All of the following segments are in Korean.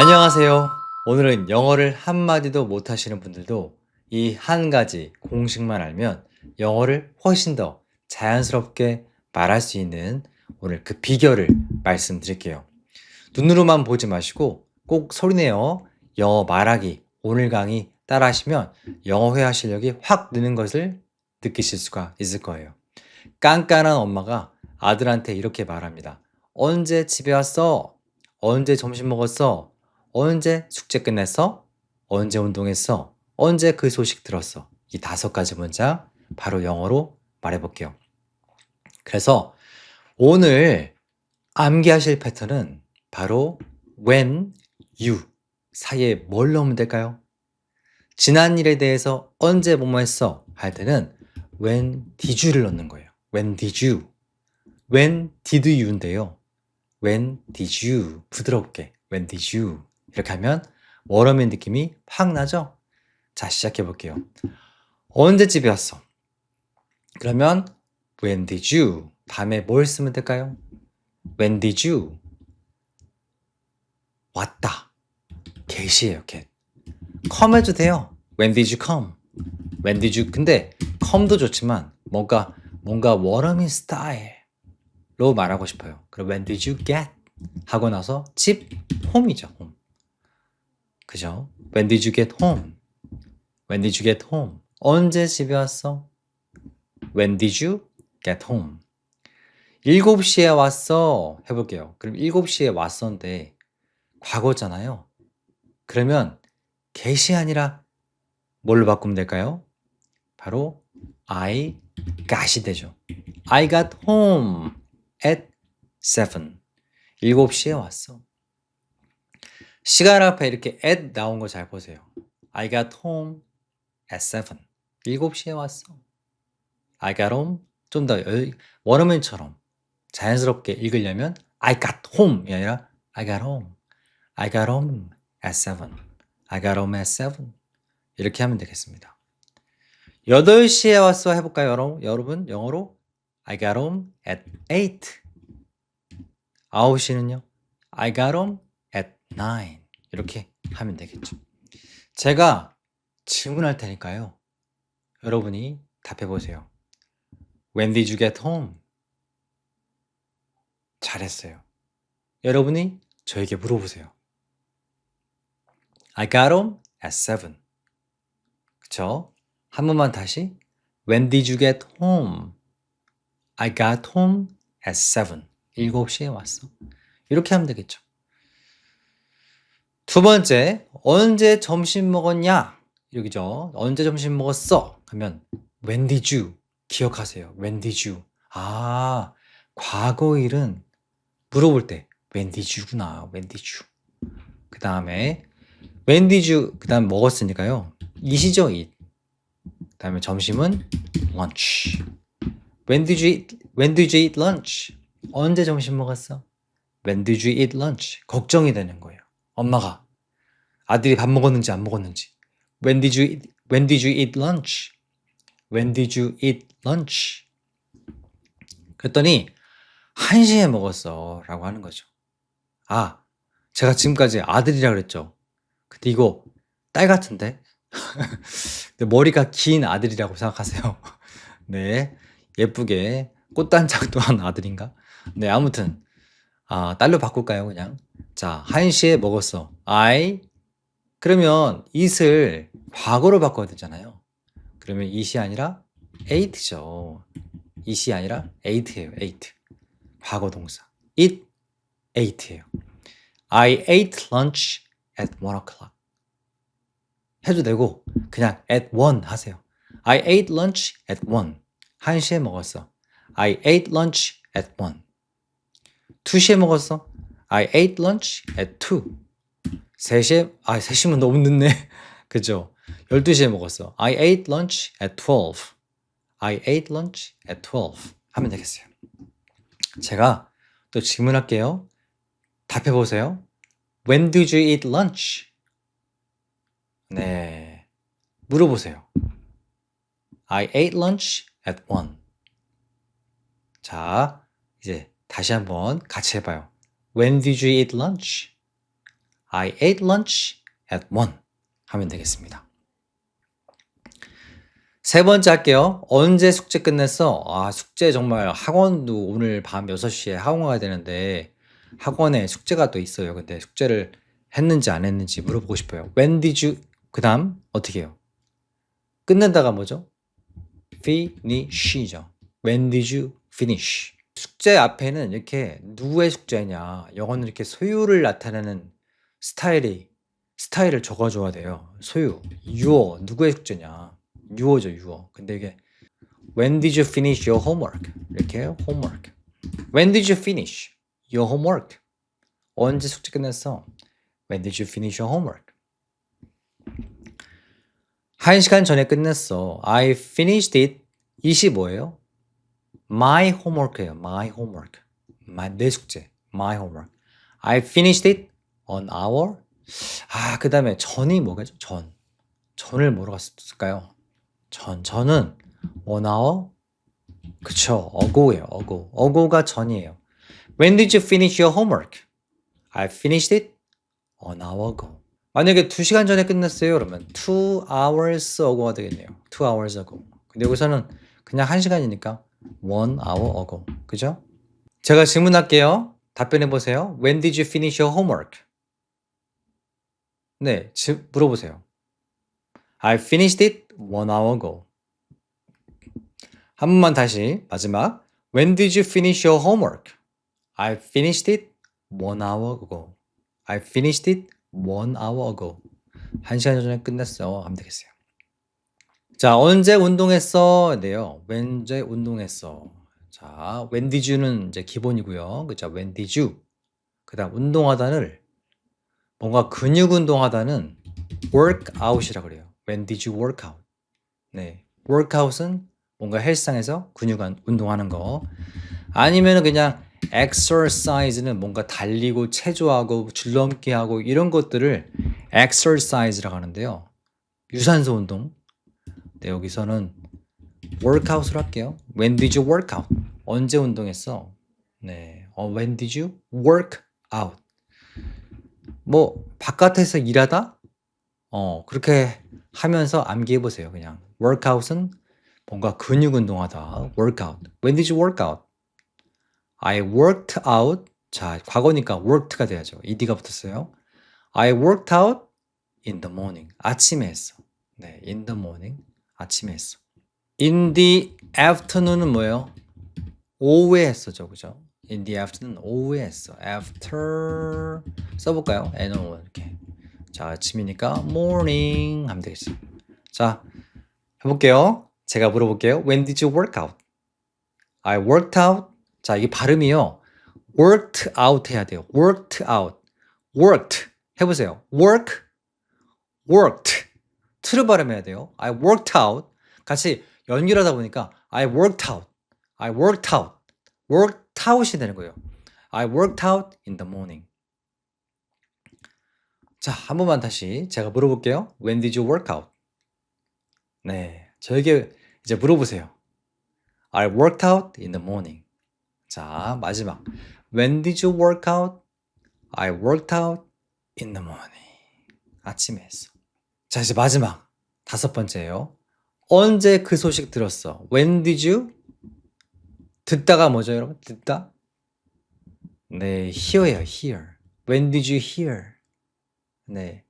안녕하세요. 오늘은 영어를 한마디도 못하시는 분들도 이 한 가지 공식만 알면 영어를 훨씬 더 자연스럽게 말할 수 있는 오늘 그 비결을 말씀드릴게요. 눈으로만 보지 마시고 꼭 소리내어 영어 말하기 오늘 강의 따라 하시면 영어 회화 실력이 확 느는 것을 느끼실 수가 있을 거예요. 깐깐한 엄마가 아들한테 이렇게 말합니다. 언제 집에 왔어? 언제 점심 먹었어? 언제 숙제 끝냈어? 언제 운동했어? 언제 그 소식 들었어? 이 다섯 가지 문장 바로 영어로 말해볼게요. 그래서 오늘 암기하실 패턴은 바로 when, you 사이에 뭘 넣으면 될까요? 지난 일에 대해서 언제 뭐뭐 했어? 할 때는 when did you를 넣는 거예요. when did you? when did you인데요. when did you? 부드럽게 when did you? 이렇게 하면 워러민 느낌이 확 나죠? 자, 시작해 볼게요. 언제 집에 왔어? 그러면 when did you? 다음에 뭘 쓰면 될까요? when did you? 왔다. get이에요, get. come 해도 돼요. when did you come? when did you? 근데 come도 좋지만 뭔가 뭔가 워러민 스타일로 말하고 싶어요. 그럼 when did you get? 하고 나서 집 home이죠, home. 그죠? When did you get home? When did you get home? 언제 집에 왔어? When did you get home? 7시에 왔어. 해볼게요. 그럼 7시에 왔었는데 과거잖아요. 그러면 get이 아니라 뭘로 바꾸면 될까요? 바로 I got이 되죠. I got home at 7. 7시에 왔어. 시간 앞에 이렇게 at 나온 거 잘 보세요. I got home at 7. 7시에 왔어. I got home 좀 더 원어민처럼 자연스럽게 읽으려면 I got home이 아니라 I got home. I got home at 7. I got home at 7. 이렇게 하면 되겠습니다. 8시에 왔어 해볼까요, 여러분? 여러분, 영어로 I got home at 8. 9시는요? I got home at 9. 이렇게 하면 되겠죠. 제가 질문할 테니까요. 여러분이 답해 보세요. When did you get home? 잘했어요. 여러분이 저에게 물어보세요. I got home at 7. 그쵸? 한 번만 다시. When did you get home? I got home at 7. 7시에 왔어. 이렇게 하면 되겠죠. 두 번째, 언제 점심 먹었냐? 여기죠. 언제 점심 먹었어? 하면 when did you? 기억하세요. when did you? 아, 과거일은 물어볼 때 when did you구나. when did you? 그 다음에 when did you? 그 다음 먹었으니까요. 이시죠, eat. 그 다음에 점심은 lunch. When did you eat? When did you eat lunch? 언제 점심 먹었어? When did you eat lunch? 걱정이 되는 거예요. 엄마가 아들이 밥 먹었는지 안 먹었는지. When did you eat, when did you eat lunch? When did you eat lunch? 그랬더니 1시에 먹었어 라고 하는 거죠. 아, 제가 지금까지 아들이라 그랬죠. 근데 이거 딸 같은데? 머리가 긴 아들이라고 생각하세요. 네. 예쁘게 꽃단장도 한 아들인가? 네, 아무튼 아, 딸로 바꿀까요, 그냥? 자, 1시에 먹었어. I 그러면 it을 과거로 바꿔야 되잖아요. 그러면 it이 아니라 ate죠. it이 아니라 ate예요. ate. 과거 동사. it ate예요. I ate lunch at 1 o'clock. 해도 되고 그냥 at 1 하세요. I ate lunch at 1. 1시에 먹었어. I ate lunch at 1. 2시에 먹었어. I ate lunch at 2. 3시에, 아, 3시면 너무 늦네. 그죠? 12시에 먹었어. I ate lunch at 12. I ate lunch at 12. 하면 되겠어요. 제가 또 질문할게요. 답해 보세요. When did you eat lunch? 네. 물어보세요. I ate lunch at 1. 자, 이제 다시 한번 같이 해 봐요. When did you eat lunch? I ate lunch at 1 하면 되겠습니다. 세 번째 할게요. 언제 숙제 끝냈어? 아, 숙제 정말 학원도 오늘 밤 6시에 학원 가야 되는데 학원에 숙제가 또 있어요. 근데 숙제를 했는지 안 했는지 물어보고 싶어요. When did you 그 다음 어떻게 해요? 끝낸다가 뭐죠? finish죠. When did you finish? 숙제 앞에는 이렇게 누구의 숙제냐 영어는 이렇게 소유를 나타내는 스타일이 스타일을 적어줘야 돼요. 소유, your 누구의 숙제냐 yu어죠 yu어. 근데 이게 When did you finish your homework? 이렇게 homework. When did you finish your homework? 언제 숙제 끝냈어? When did you finish your homework? 한 시간 전에 끝냈어. I finished it. 이시 뭐예요? My homework예요. My homework. My, 내 숙제. My homework. I finished it on hour. 아, 그 다음에 전이 뭐겠죠? 전. 전을 뭐로 갔을까요? 전. 전은 one hour. 그쵸. ago예요. ago. ago가 전이에요. When did you finish your homework? I finished it an hour ago. 만약에 2시간 전에 끝냈어요. 그러면 2 hours ago가 되겠네요. 2 hours ago. 근데 여기서는 그냥 1시간이니까 1 hour ago. 그죠? 제가 질문할게요. 답변해 보세요. When did you finish your homework? 네, 지, 물어보세요. I finished it one hour ago. 한 번만 다시 마지막. When did you finish your homework? I finished it one hour ago. I finished it one hour ago. 한 시간 전에 끝냈어. 하면 되겠어요. 자, 언제 운동했어? 네요. 언제 운동했어? 자, when did you는 이제 기본이고요. 그죠? when did you. 그 다음 운동하다를 뭔가 근육 운동하다는 workout이라 그래요. When did you work out? 네. workout은 뭔가 헬스장에서 근육 운동하는 거. 아니면은 그냥 exercise는 뭔가 달리고 체조하고 줄넘기 하고 이런 것들을 exercise라고 하는데요. 유산소 운동. 네, 여기서는 workout을 할게요. When did you work out? 언제 운동했어? 네. 어, when did you work out? 뭐 바깥에서 일하다? 어, 그렇게 하면서 암기해 보세요. 그냥 workout은 뭔가 근육 운동하다. workout. When did you work out? I worked out. 자, 과거니까 worked가 돼야죠. ed가 붙었어요. I worked out in the morning. 아침에 했어. 네, in the morning. 아침에 했어. In the afternoon은 뭐예요? 오후에 했었죠. 그죠? In the afternoon 오후에 했어. After 써볼까요? NO 이렇게. 자, 아침이니까 morning 하면 되겠어요. 자, 해볼게요. 제가 물어볼게요. When did you work out? I worked out. 자, 이게 발음이요. worked out 해야 돼요. worked out. worked. 해보세요. work, worked. 트를 발음해야 돼요. I worked out. 같이 연결하다 보니까 I worked out. I worked out. worked out이 되는 거예요. I worked out in the morning. 자, 한 번만 다시 제가 물어볼게요. When did you work out? 네, 저에게 이제 물어보세요. I worked out in the morning. 자, 마지막. When did you work out? I worked out in the morning. 아침에 했어. 자, 이제 마지막. 다섯 번째예요. 언제 그 소식 들었어? When did you? 듣다가 뭐죠, 여러분? 듣다? 네, hear예요, hear. When did you hear? 네.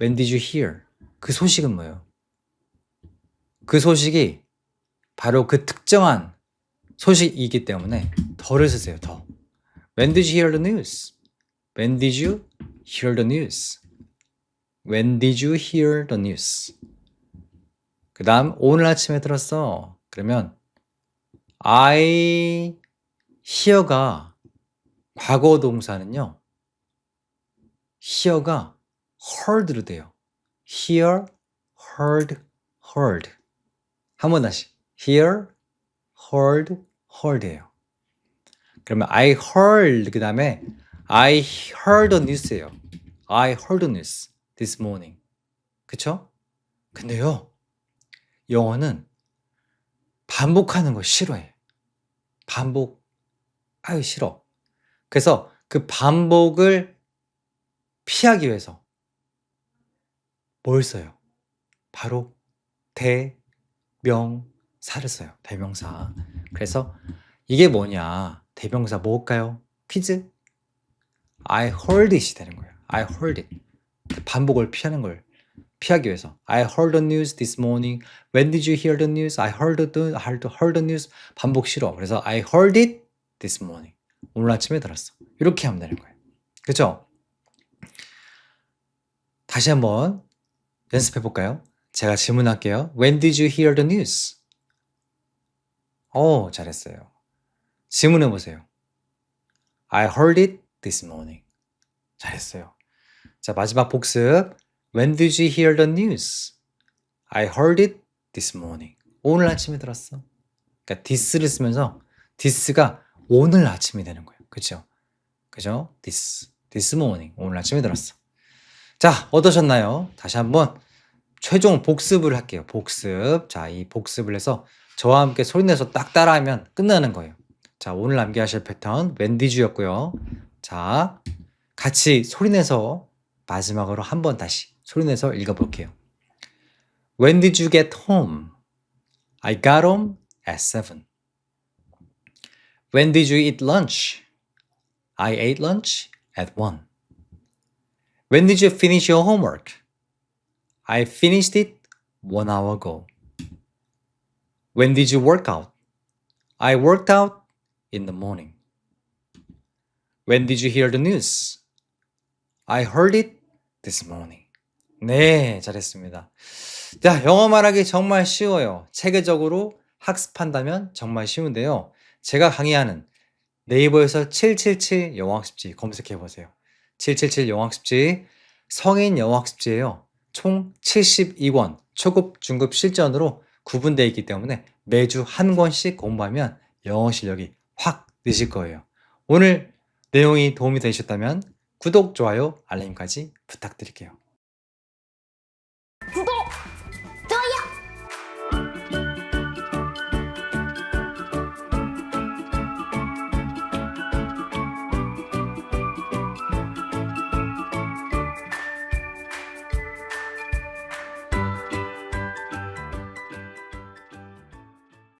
When did you hear? 그 소식은 뭐예요? 그 소식이 바로 그 특정한 소식이기 때문에 더를 쓰세요, 더. When did you hear the news? When did you hear the news? When did you hear the news? 그 다음, 오늘 아침에 들었어. 그러면, I hear가 과거 동사는요, hear가 heard로 돼요. hear, heard, heard. 한 번 다시. hear, heard, heard예요. 그러면 I heard 그 다음에 I heard the news예요. I heard the news this morning. 그쵸? 근데요, 영어는 반복하는 거 싫어해. 반복, 아유, 싫어. 그래서 그 반복을 피하기 위해서 뭘 써요? 바로 대명사를 써요. 대명사. 그래서 이게 뭐냐? 대명사 뭘까요? 퀴즈? I heard it이 되는 거예요. I heard it. 반복을 피하는 걸 피하기 위해서. I heard the news this morning. When did you hear the news? I heard the heard, heard the news. 반복 싫어. 그래서 I heard it this morning. 오늘 아침에 들었어. 이렇게 하면 되는 거예요. 그죠? 다시 한번 연습해 볼까요? 제가 질문할게요. When did you hear the news? 오, 잘했어요. 질문해 보세요. I heard it this morning. 잘했어요. 자, 마지막 복습. When did you hear the news? I heard it this morning. 오늘 아침에 들었어. 그러니까 this를 쓰면서 this가 오늘 아침이 되는 거예요. 그죠? 그죠? this. this morning. 오늘 아침에 들었어. 자, 어떠셨나요? 다시 한번 최종 복습을 할게요. 복습. 자, 이 복습을 해서 저와 함께 소리내서 딱 따라하면 끝나는 거예요. 자, 오늘 암기하실 패턴 웬디주였고요. 자, 같이 소리내서 마지막으로 한 번 다시 소리내서 읽어볼게요. When did you get home? I got home at 7. When did you eat lunch? I ate lunch at 1. When did you finish your homework? I finished it one hour ago. When did you work out? I worked out in the morning. When did you hear the news? I heard it this morning. 네, 잘했습니다. 자, 영어 말하기 정말 쉬워요. 체계적으로 학습한다면 정말 쉬운데요. 제가 강의하는 네이버에서 777 영어학습지 검색해 보세요. 777 영어학습지 성인 영어학습지예요. 총 72권 초급, 중급 실전으로 구분되어 있기 때문에 매주 한 권씩 공부하면 영어 실력이 확 느실 거예요. 오늘 내용이 도움이 되셨다면 구독, 좋아요, 알림까지 부탁드릴게요.